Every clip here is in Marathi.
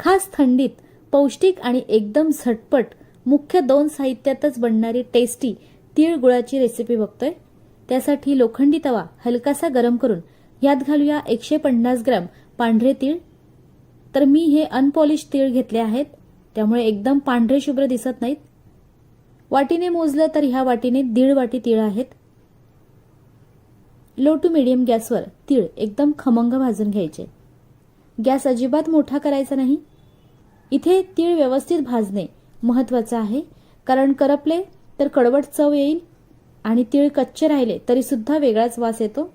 खास थंडीत पौष्टिक आणि एकदम झटपट मुख्य दोन साहित्यातच बनणारी टेस्टी तीळ गुळाची रेसिपी बघतोय. त्यासाठी लोखंडी तवा हलकासा गरम करून यात घालूया एकशे पन्नास ग्रॅम पांढरे तीळ. तर मी हे अनपॉलिश तीळ घेतले आहेत. त्यामुळे एकदम पांढरे शुभ्र दिसत नाहीत. वाटीने मोजलं तर ह्या वाटीने दीड वाटी तीळ आहेत. लो टू मिडियम गॅसवर तीळ एकदम खमंग भाजून घ्यायचे. गॅस अजिबात मोठा करायचा नाही. इथे तीळ व्यवस्थित भाजणे महत्त्वाचं आहे. कारण करपले तर कडवट चव येईल आणि तीळ कच्चे राहिले तरीसुद्धा वेगळाच वास येतो.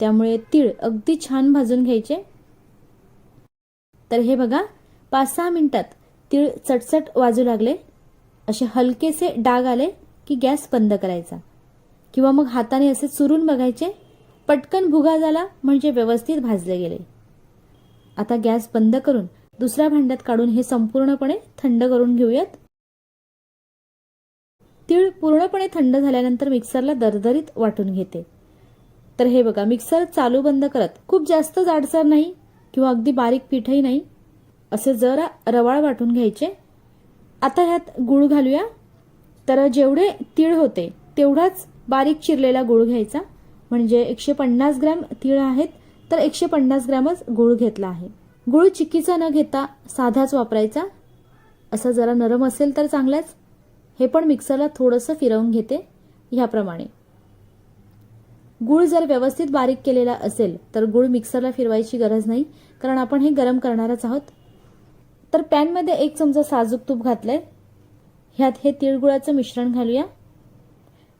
त्यामुळे तीळ अगदी छान भाजून घ्यायचे. तर हे बघा पाच सहा मिनिटात तीळ चटचट वाजू लागले. असे हलकेसे डाग आले की गॅस बंद करायचा. किंवा मग हाताने असे चुरून बघायचे. पटकन भुगा झाला म्हणजे व्यवस्थित भाजले गेले. आता गॅस बंद करून दुसऱ्या भांड्यात काढून हे संपूर्णपणे थंड करून घेऊयात. तीळ पूर्णपणे थंड झाल्यानंतर मिक्सरला दरदरीत वाटून घेते. तर हे बघा मिक्सर चालू बंद करत खूप जास्त जाडसर नाही किंवा अगदी बारीक पीठही नाही असे जरा रवाळ वाटून घ्यायचे. आता ह्यात गुळ घालूया. तर जेवढे तीळ होते तेवढाच बारीक चिरलेला गुळ घ्यायचा. म्हणजे एकशे पन्नास ग्रॅम तीळ आहेत तर एकशे पन्नास ग्रॅमच गुळ घेतला आहे. गुळ चिक्कीचा न घेता साधाच वापरायचा. असा जरा नरम असेल तर चांगलाच. हे पण मिक्सरला थोडंसं फिरवून घेते ह्याप्रमाणे. गुळ जर व्यवस्थित बारीक केलेला असेल तर गुळ मिक्सरला फिरवायची गरज नाही कारण आपण हे गरम करणारच आहोत. तर पॅनमध्ये एक चमचा साजूक तूप घातलंय. ह्यात हे तिळगुळाचं मिश्रण घालूया.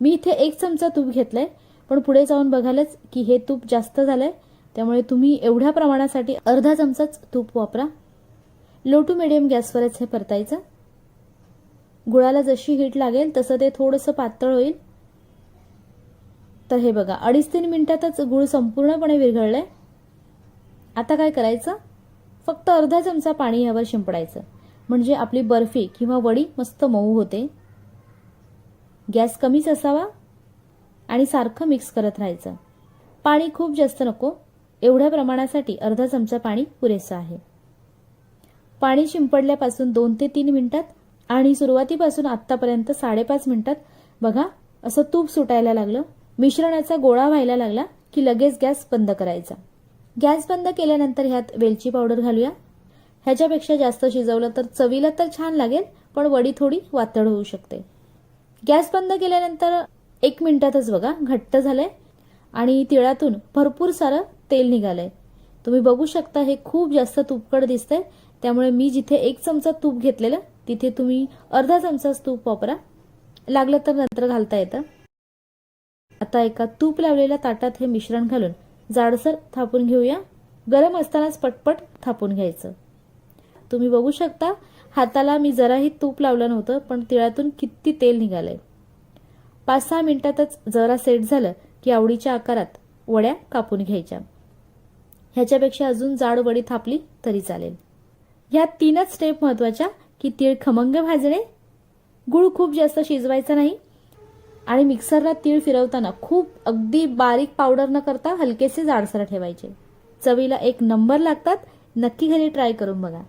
मी इथे एक चमचा तूप घेतलंय पण पुढे जाऊन बघालच की हे तूप जास्त झालंय त्यामुळे तुम्ही एवढ्या प्रमाणासाठी अर्धा चमचाच तूप वापरा. लो टू मिडियम गॅसवरच हे परतायचं. गुळाला जशी हीट लागेल तसं ते थोडंसं पातळ होईल. तर हे बघा अडीच तीन मिनिटातच गुळ संपूर्णपणे विरघळलंय. आता काय करायचं? फक्त अर्धा चमचा पाणी यावर शिंपडायचं. म्हणजे आपली बर्फी किंवा वडी मस्त मऊ होते. गॅस कमीच असावा आणि सारखं मिक्स करत राहायचं. पाणी खूप जास्त नको. एवढ्या प्रमाणासाठी अर्धा चमचा पाणी पुरेसं आहे. पाणी शिंपडल्यापासून दोन ते तीन मिनिटात आणि सुरुवातीपासून आत्तापर्यंत साडेपाच मिनिटात बघा असं तूप सुटायला लागलं मिश्रणाचा गोळा व्हायला लागला की लगेच गॅस बंद करायचा. गॅस बंद केल्यानंतर ह्यात वेलची पावडर घालूया. ह्याच्यापेक्षा जास्त शिजवलं तर चवीला तर छान लागेल पण वडी थोडी वातड होऊ शकते. गॅस बंद केल्यानंतर एक मिनिटातच बघा घट्ट झालंय. आणि तिळातून भरपूर सारं तेल निघालंय. तुम्ही बघू शकता हे खूप जास्त तुपकड दिसतंय. त्यामुळे मी जिथे एक चमचा तूप घेतलेलं तिथे तुम्ही अर्धा चमचाच तूप वापरा. लागलं तर नंतर घालता येतं. आता एका तूप लावलेल्या ताटात हे मिश्रण घालून जाडसर थापून घेऊया. गरम असतानाच पटपट थापून घ्यायचं. तुम्ही बघू शकता हाताला मी जराही तूप लावलं नव्हतं पण तिळातून किती तेल निघालंय. पाच सहा मिनिटातच जरा सेट झालं की आवडीच्या आकारात वड्या कापून घ्यायच्या. ह्याच्यापेक्षा अजून जाड वडी थापली तरी चालेल. ह्या तीनच स्टेप महत्त्वाच्या की तीळ खमंग भाजणे. गुळ खूप जास्त शिजवायचा नाही. आणि मिक्सरला तीळ फिरवताना खूप अगदी बारीक पावडर न करता हलकेसे जाडसर ठेवायचे. चवीला एक नंबर लागतात. नक्की घरी ट्राय करून बघा.